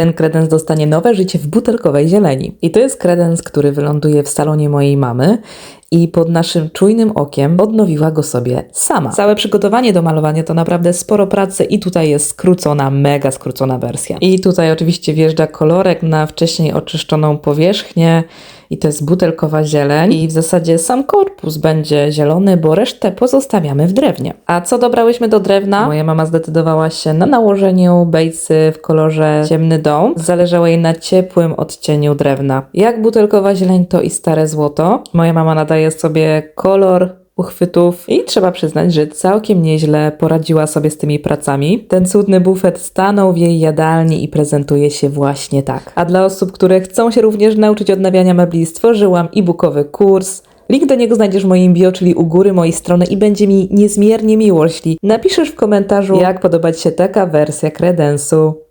ten kredens dostanie nowe życie w butelkowej zieleni. I to jest kredens, który wyląduje w salonie mojej mamy i pod naszym czujnym okiem odnowiła go sobie sama. Całe przygotowanie do malowania to naprawdę sporo pracy i tutaj jest skrócona, mega skrócona wersja. I tutaj oczywiście wjeżdża kolorek na wcześniej oczyszczoną powierzchnię i to jest butelkowa zieleń i w zasadzie sam korpus będzie zielony, bo resztę pozostawiamy w drewnie. A co dobrałyśmy do drewna? Moja mama zdecydowała się na nałożeniu bejsy w kolorze ciemny dom. Zależało jej na ciepłym odcieniu drewna. Jak butelkowa zieleń to i stare złoto. Moja mama nadaje sobie kolor uchwytów i trzeba przyznać, że całkiem nieźle poradziła sobie z tymi pracami. Ten cudny bufet stanął w jej jadalni i prezentuje się właśnie tak. A dla osób, które chcą się również nauczyć odnawiania mebli, stworzyłam e-bookowy kurs. Link do niego znajdziesz w moim bio, czyli u góry mojej strony i będzie mi niezmiernie miło, jeśli napiszesz w komentarzu, jak podoba Ci się taka wersja kredensu.